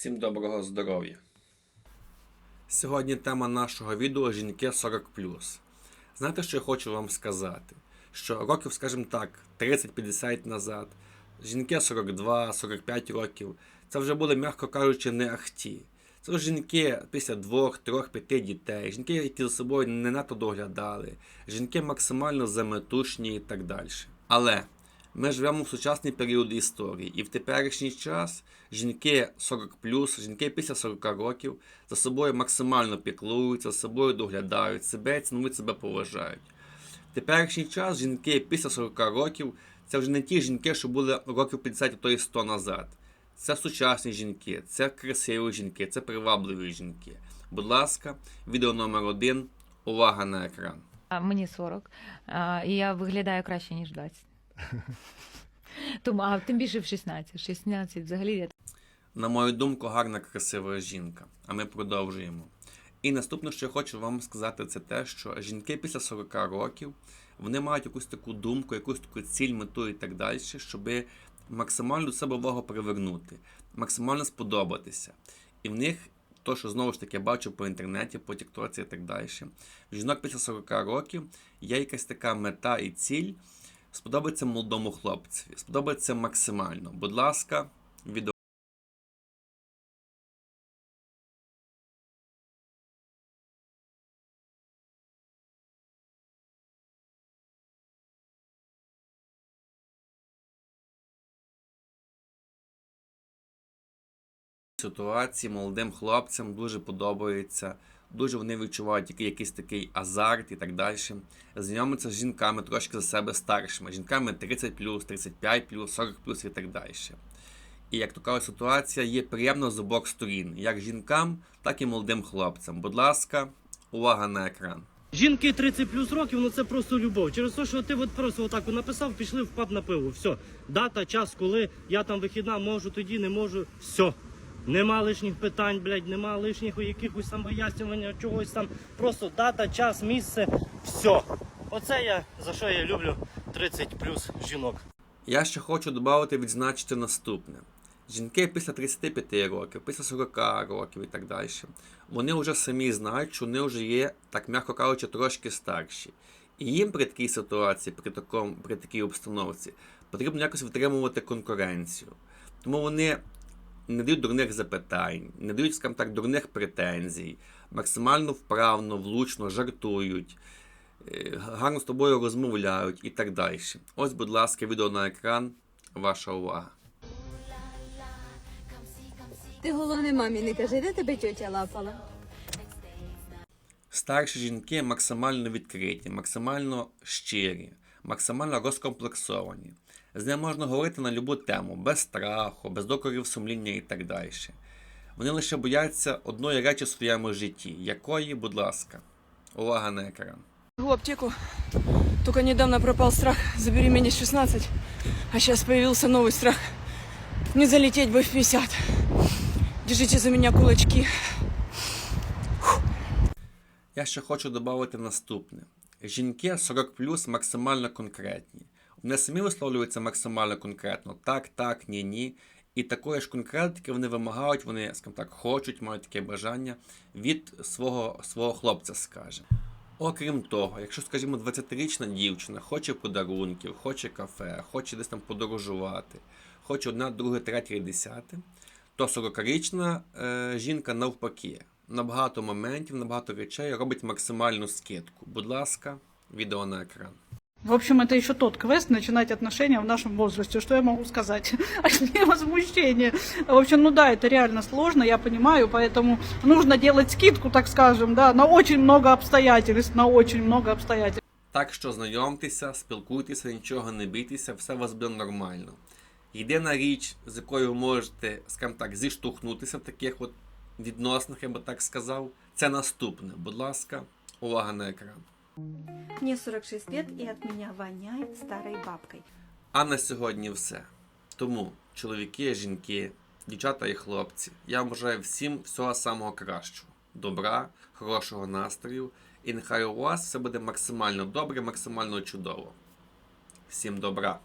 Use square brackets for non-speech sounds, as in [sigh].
Всім доброго здоров'я. Сьогодні тема нашого відео жінки 40. Знаєте, що я хочу вам сказати? Що років, скажімо так, 30-50 назад, жінки 42-45 років, це вже були, м'яко кажучи, не ахті. Це жінки після двох, трьох, п'яти дітей, жінки, які за собою не надто доглядали, жінки максимально заметушні і так далі. Але ми живемо в сучасний період історії, і в теперішній час жінки 40 жінки після 40 років за собою максимально піклуються, за собою доглядають себе, цінують себе, поважають. В теперішній час жінки після 40 років це вже не ті жінки, що були років 50 а то і 100 назад. Це сучасні жінки, це красиві жінки, це привабливі жінки. Будь ласка, відео номер один. Увага на екран. Мені 40, і я виглядаю краще, ніж 20. [laughs] Тому, а тим більше в 16. 16 взагалі я На мою думку, гарна красива жінка. А ми продовжуємо. І наступне, що я хочу вам сказати, це те, що жінки після 40 років вони мають якусь таку думку, якусь таку ціль, мету і так далі, щоб максимально до себе увагу привернути, максимально сподобатися. І в них, то, що знову ж таки я бачу по інтернеті, по тіктоці і так далі, в жінок після 40 років є якась така мета і ціль сподобається молодому хлопцеві, сподобається максимально. Будь ласка, відео. ситуації молодим хлопцям дуже подобається. Дуже вони відчувають який- якийсь такий азарт і так далі. Знайомиться з жінками трошки за себе старшими, жінками 30 35 40 і так далі. І як така ситуація є приємно з обох сторін, як жінкам, так і молодим хлопцям. Будь ласка, увага на екран. Жінки 30 плюс років, ну це просто любов. Через те, що ти от просто отак написав, пішли в паб на пиво. Все. Дата, час, коли я там вихідна, можу тоді, не можу. Все. Нема лишніх питань, блядь, нема лишніх якихось там вияснювання, чогось там. Просто дата, час, місце, все. Оце я за що я люблю 30 плюс жінок. Я ще хочу додати відзначити наступне. Жінки після 35 років, після 40 років і так далі, вони вже самі знають, що вони вже є, так м'яко кажучи, трошки старші. І їм при такій ситуації, при, такому, при такій обстановці, потрібно якось витримувати конкуренцію. Тому вони не дають дурних запитань, не дають, скажімо так, дурних претензій, максимально вправно, влучно жартують, е, гарно з тобою розмовляють і так далі. Ось, будь ласка, відео на екран. Ваша увага. Ти головне мамі не кажи, де тебе тьотя лапала. Старші жінки максимально відкриті, максимально щирі, максимально розкомплексовані. З ними можна говорити на любу тему, без страху, без докорів сумління і так далі. Вони лише бояться одної речі в своєму житті, якої, будь ласка, увага на екран. в аптеку. Только недавно пропал страх забеременеть в 16, а сейчас появился новый страх. Не залететь бы в 50. Держите за меня кулачки. Я ще хочу додати наступне: жінки 40 максимально конкретні. Вони самі висловлюються максимально конкретно. Так, так, ні, ні. І такої ж конкретики вони вимагають, вони, скажімо так, хочуть, мають таке бажання від свого, свого хлопця, скажімо. Окрім того, якщо, скажімо, 20-річна дівчина хоче подарунків, хоче кафе, хоче десь там подорожувати, хоче одна, друге, третє і десяте, то 40-річна е, жінка навпаки на багато моментів, на багато речей робить максимальну скидку. Будь ласка, відео на екран. В общем, это еще тот квест, начинать отношения в нашем возрасте. Что я могу сказать? [laughs] Одни возмущения. В общем, ну да, это реально сложно, я понимаю, поэтому нужно делать скидку, так скажем, да, на очень много обстоятельств, на очень много обстоятельств. Так що знайомтеся, спілкуйтеся, нічого не бійтеся, все у вас буде нормально. Єдина річ, з якою ви можете, скажімо так, зіштовхнутися в таких от відносинах, я би так сказав, це наступне. Будь ласка, увага на екран. Мне 46 лет, и от меня воняет старой бабкой. А на сьогодні все. Тому, чоловіки, жінки, дівчата і хлопці, я бажаю всім всього самого кращого. Добра, хорошого настрою, і нехай у вас все буде максимально добре, максимально чудово. Всім добра!